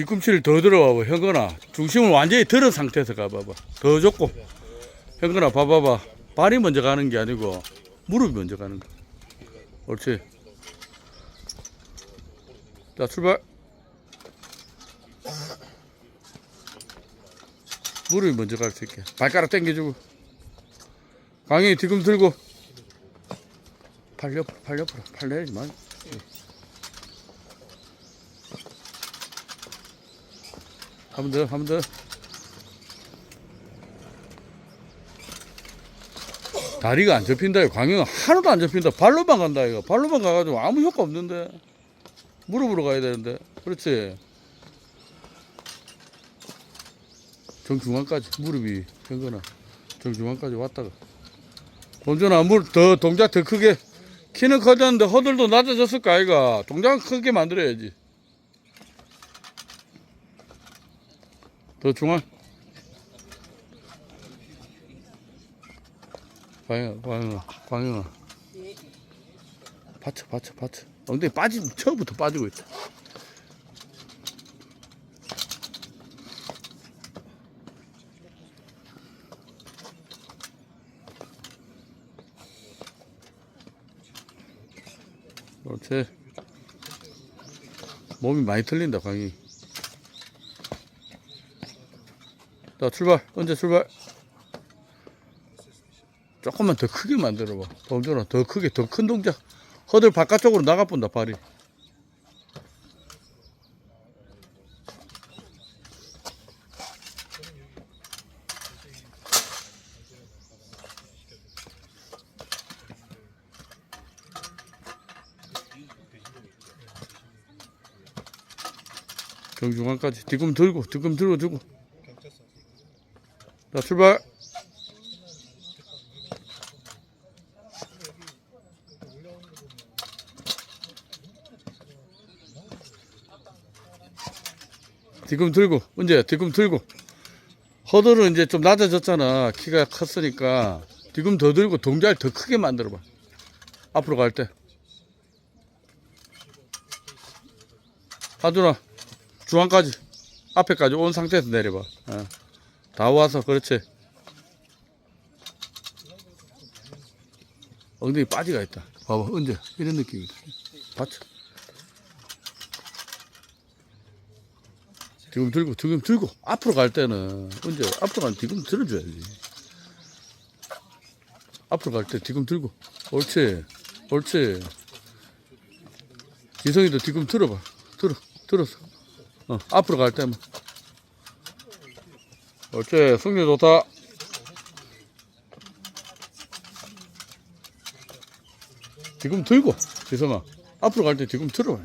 뒤꿈치를 더 들어봐봐. 현건아 중심을 완전히 들은 상태에서 가봐봐. 더 줬고. 현건아 봐봐봐. 발이 먼저 가는 게 아니고 무릎이 먼저 가는 거. 옳지. 자 출발. 무릎이 먼저 갈 수 있게. 발가락 당겨주고. 강이 뒤꿈 들고. 팔 옆으로 팔 옆으로. 팔 내리지 마 한 번 더, 한 번 더. 다리가 안 접힌다, 이거. 광영아. 하나도 안 접힌다. 발로만 간다, 이거. 발로만 가가지고 아무 효과 없는데. 무릎으로 가야 되는데. 그렇지. 정중앙까지. 무릎이, 현건아. 정중앙까지 왔다가. 본전아, 물, 더, 동작 더 크게. 키는 커졌는데 허들도 낮아졌을까, 아이가. 동작 크게 만들어야지. 더 중앙. 광영아, 광영아, 광영아. 받쳐, 받쳐, 받쳐. 엉덩이 빠지, 처음부터 빠지고 있다. 그렇지. 몸이 많이 틀린다, 광이. 자, 출발. 언제 출발? 조금만 더 크게 만들어봐. 동전아, 더 크게, 더 큰 동작. 허들 바깥쪽으로 나가본다, 발이. 정중앙까지 뒤꿈 들고, 뒤꿈 들고. 자, 출발. 뒤꿈 들고, 언제? 뒤꿈 들고. 허들은 이제 좀 낮아졌잖아. 키가 컸으니까. 뒤꿈 더 들고 동작을 더 크게 만들어 봐. 앞으로 갈 때. 하준아, 중앙까지. 앞에까지 온 상태에서 내려봐. 어. 다 와서 그렇지. 엉덩이 빠지가 있다. 봐봐 언제? 이런 느낌이다. 받쳐 지금 들고 지금 들고 앞으로 갈 때는 언제 앞으로 가면 뒤금 들어줘야지. 앞으로 갈때 뒤금 들고. 옳지 옳지. 지성이도 뒤금 들어봐. 들어 들었어 어 앞으로 갈 때만 어째 승리 좋다. 지금 들고 지성아 앞으로 갈 때 지금 들어봐.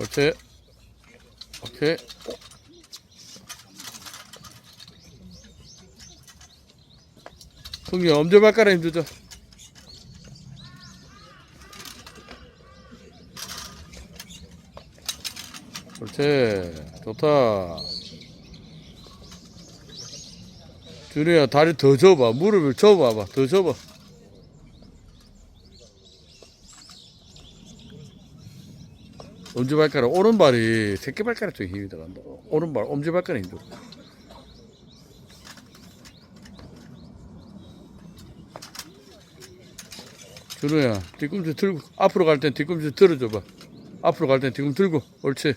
오케이 오케이. 승리 엄지발가락 힘주자. 그렇지. 좋다. 준이야 다리 더 접어. 무릎을 접어봐. 더 접어. 엄지발가락 오른발이 새끼발가락 쪽에 힘이 들어간다. 오른발 엄지발가락 힘 줘. 준우야 뒤꿈치 들고 앞으로 갈 땐 뒤꿈치 들어줘봐. 앞으로 갈 땐 뒤꿈치 들고 옳지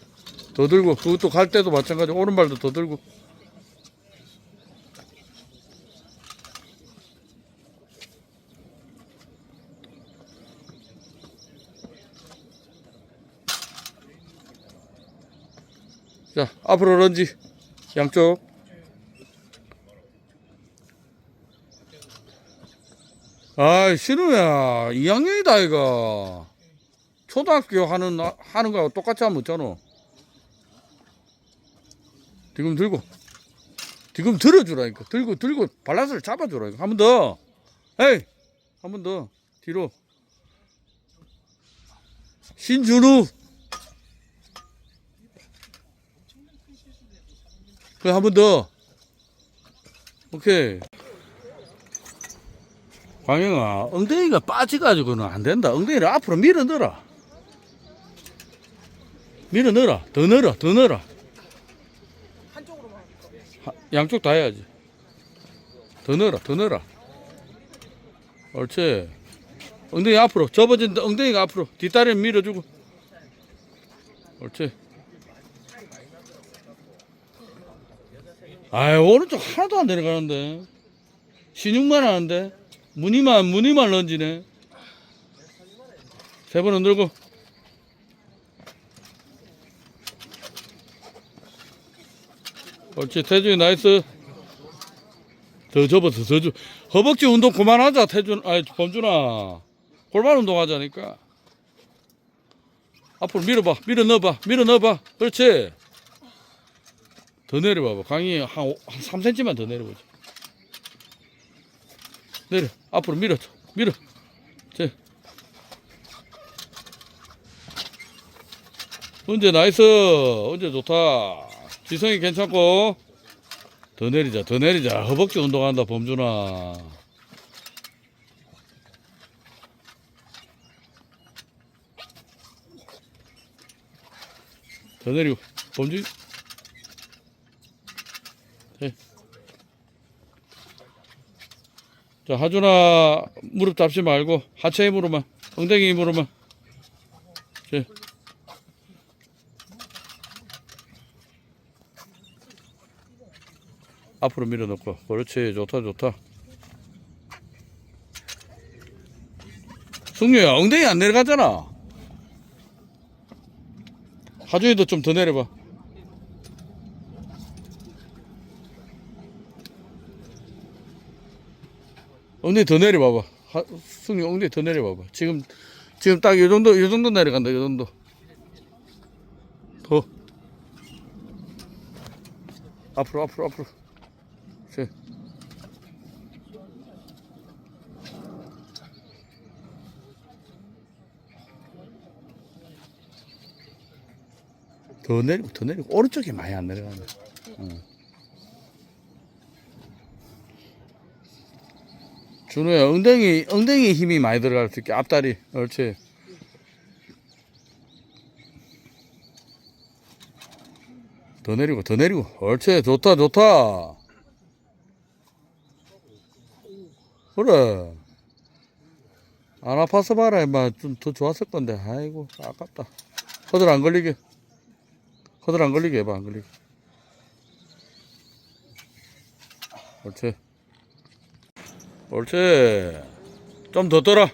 더 들고 그것도 갈 때도 마찬가지 오른발도 더 들고. 자 앞으로 런지 양쪽. 아이 신우야 2학년이다 이거. 초등학교 하는 하는 거하고 똑같이 하면 없잖아 지금 들고 지금 들어주라니까. 들고 들고 발라스를 잡아주라니까. 한 번 더. 에이 한 번 더. 뒤로. 신준우. 그래 한 번 더. 오케이. 광영아 엉덩이가 빠져가지고는 안 된다. 엉덩이를 앞으로 밀어 넣어라. 밀어 넣어라. 더 넣어라. 더 넣어라. 한쪽으로만 하니까. 하- 양쪽 다 해야지. 더 넣어라. 더 넣어라. 옳지. 엉덩이 앞으로. 접어진 엉덩이가 앞으로. 뒷다리는 밀어주고. 옳지. 아유, 오른쪽 하나도 안 내려가는데. 신용만 하는데. 무늬만, 무늬만 런지네. 세 번은 늘고. 옳지. 태준이 나이스. 더 접어서 더 줘. 허벅지 운동 그만하자, 태준, 아니, 범준아. 골반 운동 하자니까. 앞으로 밀어봐, 밀어 넣어봐, 밀어 넣어봐. 그렇지. 더 내려봐봐. 강이 한, 오- 한 3cm만 더 내려보자. 내려. 앞으로 밀어. 밀어. 제. 언제 나이스. 언제 좋다. 지성이 괜찮고. 더 내리자, 더 내리자. 허벅지 운동한다, 범준아. 더 내리고, 범준. 네. 자, 하준아, 무릎 잡지 말고, 하체 힘으로만, 엉덩이 힘으로만. 자. 앞으로 밀어넣고. 그렇지. 좋다 좋다. 승유야 엉덩이 안 내려가잖아. 하준이도 좀 더 내려봐. 엉덩이 더 내려봐봐. 하, 승유 엉덩이 더 내려봐봐. 지금 지금 딱 이 정도 이 정도 내려간다 이 정도. 더. 앞으로 앞으로 앞으로 그렇지. 더 내리고 더 내리고 오른쪽이 많이 안 내려가네. 응. 준호야 엉덩이 엉덩이 힘이 많이 들어갈 수 있게 앞다리 옳지. 더 내리고 더 내리고 옳지 좋다 좋다. 그래. 안 아파서 봐라, 임마. 좀 더 좋았을 건데. 아이고, 아깝다. 허들 안 걸리게. 허들 안 걸리게 해봐, 안 걸리게. 옳지. 옳지. 좀 더 떠라.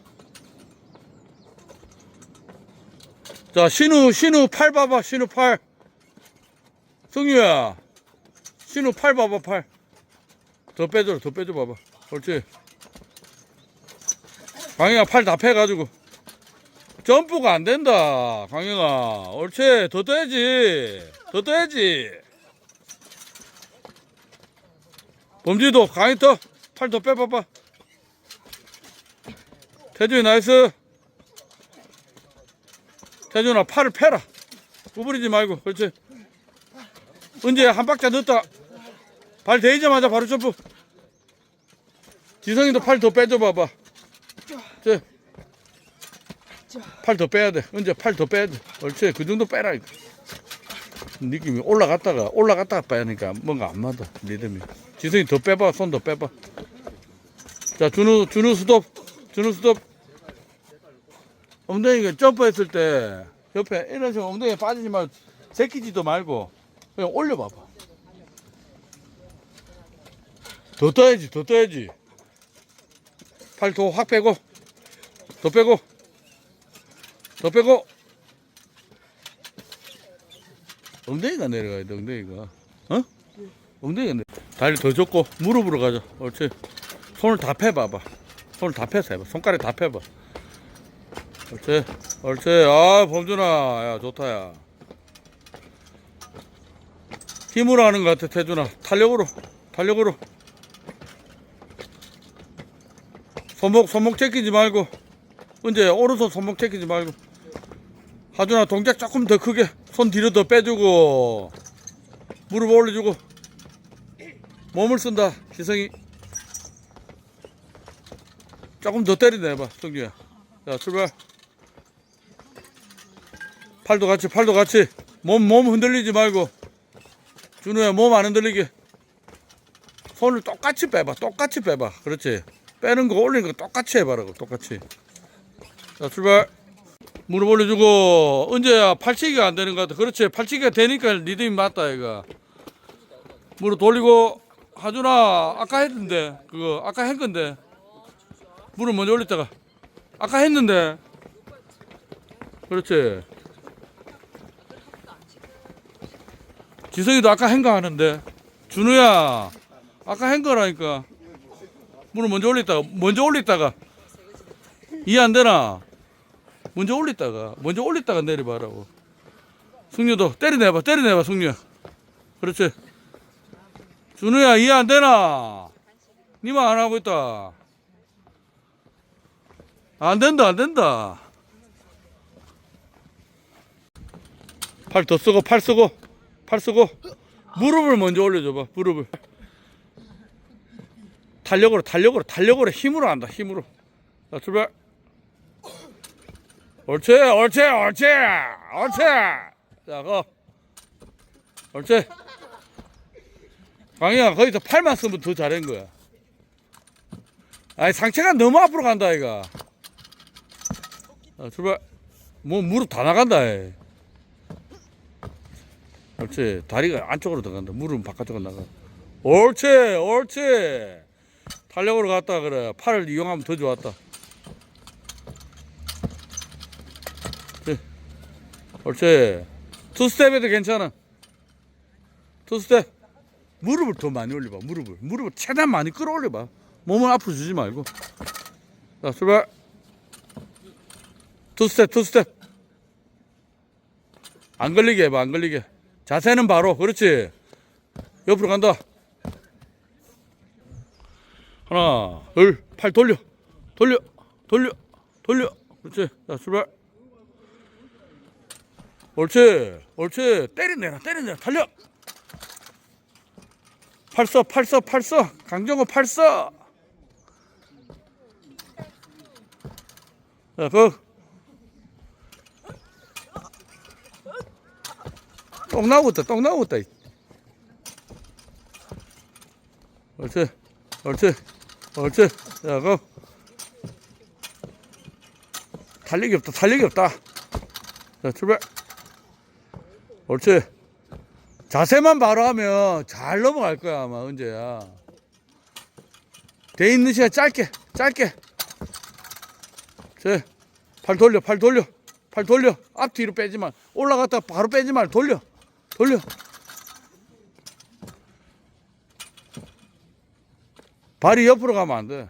자, 신우, 신우 팔 봐봐, 신우 팔. 승유야. 신우 팔 봐봐, 팔. 더 빼줘, 더 빼줘 봐봐. 옳지. 강영아 팔 다 패가지고. 점프가 안 된다 강영아 옳지 더 떠야지. 더 떠야지. 범지도 강이 더팔 더 빼봐봐. 태준이 나이스. 태준아 팔을 패라. 구부리지 말고 그렇지? 언제 한 박자 넣었다. 발 대이자마자 바로 점프. 지성이도 팔 더 빼줘 봐봐 팔 더 빼야 돼. 언제 팔 더 빼야 돼. 옳지. 그 정도 빼라. 이거. 느낌이 올라갔다가 올라갔다가 빼니까 뭔가 안 맞아. 리듬이. 지성이 더 빼봐. 손 더 빼봐. 자, 준우 준우 스톱. 준우 스톱. 엉덩이가 점프했을 때 옆에 이런 식으로 엉덩이에 빠지지 말고 제끼지도 말고 그냥 올려봐봐. 더 떠야지. 더 떠야지. 팔 더 확 빼고 더 빼고. 더 빼고. 엉덩이가 내려가야 돼 엉덩이가. 어? 엉덩이가 내려 다리 더 줬고 무릎으로 가자. 옳지. 손을 다 펴봐봐. 손을 다 펴서 해봐. 손가락 다 펴봐. 옳지. 옳지. 아 범준아. 야 좋다 야. 힘으로 하는 것 같아 태준아. 탄력으로. 탄력으로. 손목 손목 제끼지 말고 언제 오른손 손목 제끼지 말고. 하준아 동작 조금 더 크게 손 뒤로 더 빼주고 무릎 올려주고 몸을 쓴다 지성이. 조금 더 때리네 봐 성규야. 자 출발. 팔도 같이 팔도 같이. 몸 몸 흔들리지 말고. 준우야 몸 안 흔들리게. 손을 똑같이 빼봐 똑같이 빼봐. 그렇지? 빼는 거 올리는 거 똑같이 해봐라고 똑같이 자 출발. 무릎 올려주고 언제야 팔치기가 안 되는 것 같아. 그렇지 팔치기가 되니까 리듬이 맞다 이거. 무릎 돌리고 하준아 아까 했는데 그거 아까 했 건데. 무릎 먼저 올렸다가. 아까 했는데. 그렇지. 지성이도 아까 한거 하는데. 준우야 아까 한 거라니까. 무릎 먼저 올렸다가 먼저 올렸다가 이해 안 되나? 먼저 올렸다가 먼저 올렸다가 내려봐라고. 승유도 때려내봐 때려내봐 승유야 그렇지. 준우야 이해 안 되나? 니만 안 하고 있다. 안 된다 안 된다. 팔 더 쓰고 팔 쓰고 팔 쓰고. 무릎을 먼저 올려줘봐 무릎을. 탄력으로 탄력으로 탄력으로 힘으로 한다 힘으로. 자 출발 옳지 옳지 옳지 옳지. 자 거. 옳지. 강희야 거기서 팔만 쓰면 더 잘한 거야. 아니 상체가 너무 앞으로 간다 이가 자, 출발. 뭐 무릎 다 나간다 이. 옳지. 다리가 안쪽으로 들어간다. 무릎은 바깥쪽으로 나가. 옳지 옳지. 탄력으로 갔다 그래. 팔을 이용하면 더 좋았다 옳지. 옳지. 투스텝에도 괜찮아. 투스텝. 무릎을 더 많이 올려봐 무릎을. 무릎을 최대한 많이 끌어올려봐. 몸을 앞으로 주지 말고. 자 출발. 투스텝 투스텝. 안 걸리게 해봐 안 걸리게. 자세는 바로 그렇지. 옆으로 간다. 하나 둘 팔 돌려. 돌려 돌려 돌려. 그렇지. 자 출발 옳지 옳지. 때려내라 때려내라 달려. 팔써 팔써 팔써. 강정호 팔써. 자그 똥 나오겠다 똥 나오겠다 이. 옳지 옳지 옳지. 자그 탄력이 없다 탄력이 없다. 자 출발 옳지. 자세만 바로 하면 잘 넘어갈 거야 아마 언제야. 돼 있는 시간 짧게 짧게. 제 팔 돌려 팔 돌려 팔 돌려. 앞뒤로 빼지 마 올라갔다 바로 빼지 말. 돌려 돌려. 발이 옆으로 가면 안 돼.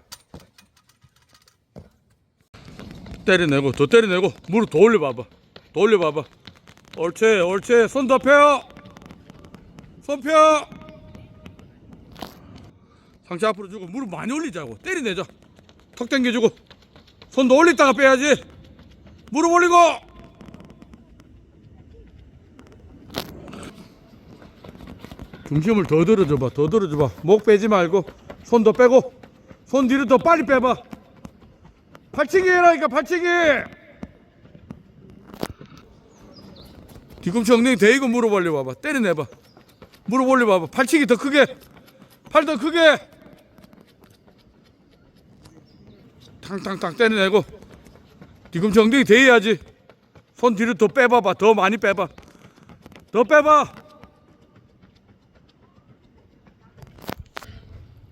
때려내고 더 때려내고 무릎 더 올려봐봐. 더 올려봐봐 옳지 옳지. 손 더 펴. 손 펴. 상체 앞으로 주고 무릎 많이 올리자고. 때려내자. 턱 당겨주고. 손도 올리다가 빼야지. 무릎 올리고. 중심을 더 들어줘봐 더 들어줘봐. 목 빼지 말고 손 더 빼고 손 뒤로 더 빨리 빼봐. 팔치기 해라니까 팔치기 뒤꿈치 엉덩이 대이고 무릎 올려봐봐. 때려내봐. 무릎 올려봐봐. 팔치기 더 크게. 팔 더 크게. 탕탕탕 때려내고. 뒤꿈치 엉덩이 대야지. 손 뒤로 더 빼봐봐. 더 많이 빼봐. 더 빼봐.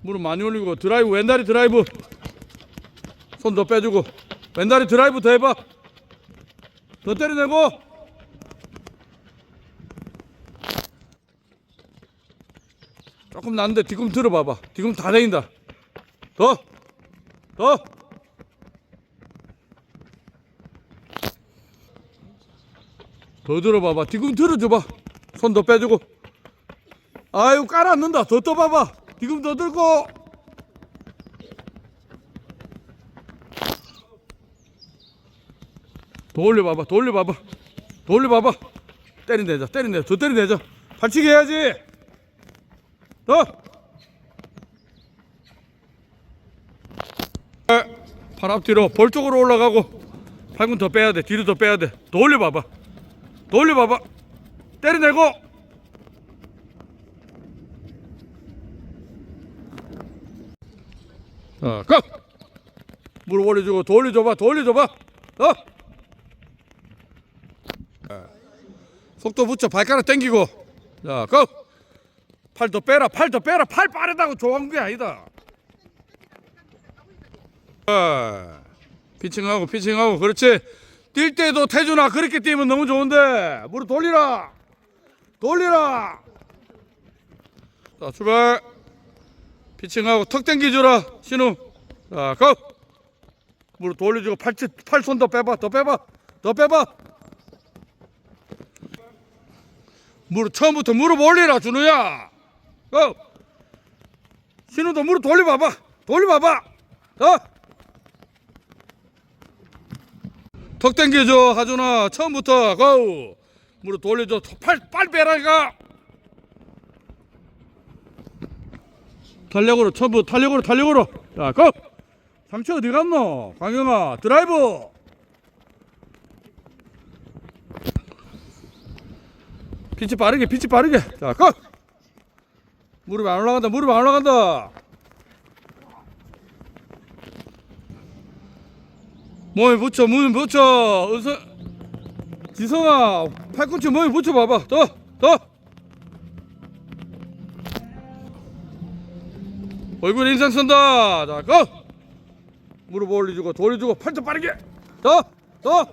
무릎 많이 올리고 드라이브 왼다리 드라이브. 손 더 빼주고. 왼다리 드라이브 더 해봐. 더 때려내고 조금 났는데 뒤꿈 들어봐봐. 뒤꿈 다 내린다. 더! 더. 더 들어봐봐. 뒤꿈 들어줘봐. 손 더 빼주고. 아유 깔아앉는다. 더 떠봐봐. 뒤꿈 더 들고. 더 올려봐봐. 더 올려봐봐. 더 올려봐봐. 때려내자 때려내자 더 때려내자 발치기 해야지 더팔 앞뒤로 볼 쪽으로 올라가고 팔꿈 더 빼야 돼. 뒤로 더 빼야 돼더 올려봐봐. 돌려봐봐. 때려내고. 자, 고! 무릎 올려주고 돌려줘봐 돌려줘봐. 어? 속도 붙여. 발가락 당기고. 자 고! 팔 더 빼라 팔 더 빼라. 팔 빠르다고 좋은 게 아니다. 아, 피칭하고 피칭하고 그렇지. 뛸 때도 태준아 그렇게 뛰면 너무 좋은데. 무릎 돌리라. 돌리라. 자 출발. 피칭하고 턱 당겨주라 신우. 자 고! 무릎 돌려주고 팔, 팔손 더 빼봐 더 빼봐 더 빼봐. 무릎 처음부터 무릎 올리라 준우야 고! 신우도 무릎 돌려봐봐 돌려봐봐 어? 턱 당겨줘 하준아 처음부터 고! 무릎 돌려줘 팔, 빨리 빼라니까 탄력으로 처음부터 탄력으로 탄력으로 자 고! 삼치 어디 갔노 광영아 드라이브 피치 빠르게 피치 빠르게 자 고! 무릎 안 올라간다 무릎 안 올라간다. 몸에 붙여 몸에 붙여. 은서 지성아 팔꿈치 몸에 붙여 봐봐. 더 더. 얼굴 인상 쓴다. 자 고! 무릎 올려주고 돌려주고 팔도 빠르게. 더 더